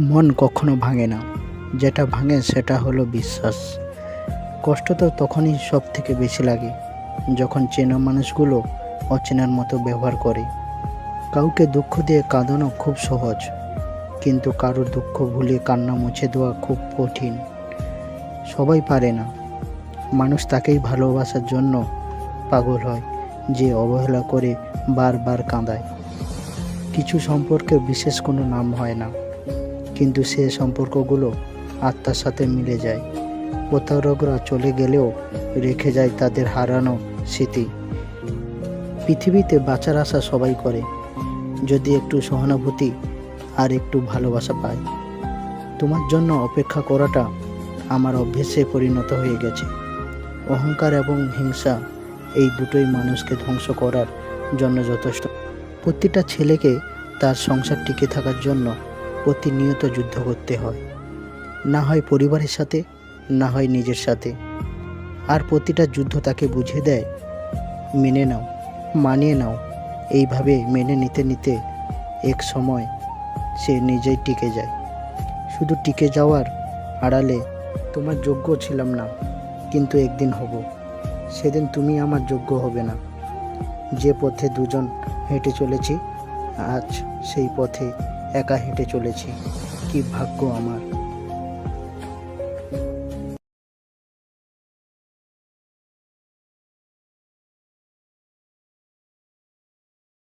মন কখনো ভাঙে না। যেটা ভাঙে সেটা হলো বিশ্বাস। কষ্ট তো তখনই সব থেকে বেশি লাগে, যখন চেনা মানুষগুলো অচেনার মতো ব্যবহার করে। কাউকে দুঃখ দিয়ে কাঁদানো খুব সহজ, কিন্তু কারোর দুঃখ ভুলে কান্না মুছে দেওয়া খুব কঠিন। সবাই পারে না। মানুষ তাকেই ভালোবাসার জন্য পাগল হয়, যে অবহেলা করে বারবার কাঁদায়। কিছু সম্পর্কে বিশেষ কোনো নাম হয় না। কিন্তু সে সম্পর্কগুলো আত্মার সাথে মিলে যায়। প্রতারকরা চলে গেলেও রেখে যায় তাদের হারানো স্মৃতি। পৃথিবীতে বাঁচার আশা সবাই করে, যদি একটু সহানুভূতি আর একটু ভালোবাসা পায়। তোমার জন্য অপেক্ষা করাটা আমার অভ্যেসে পরিণত হয়ে গেছে। অহংকার এবং হিংসা এই দুটোই মানুষকে ধ্বংস করার জন্য যথেষ্ট। প্রতিটা ছেলেকে তার সংসার টিকে থাকার জন্য প্রতিনিয়ত যুদ্ধ করতে হয়। না হয় পরিবারের সাথে, না হয় নিজের সাথে। আর প্রতিটা যুদ্ধ তাকে বুঝিয়ে দেয়, মেনে নাও, মানিয়ে নাও। এইভাবে মেনে নিতে নিতে এক সময় সে নিজেই টিকে যায়। শুধু টিকে যাওয়ার আড়ালে তোমার যোগ্য ছিলাম না, কিন্তু একদিন হব। সেদিন তুমি আমার যোগ্য হবে না। যে পথে দুজন হেঁটে চলেছি, আজ সেই পথে একা হেঁটে চলেছি। কি ভাগ্য আমার।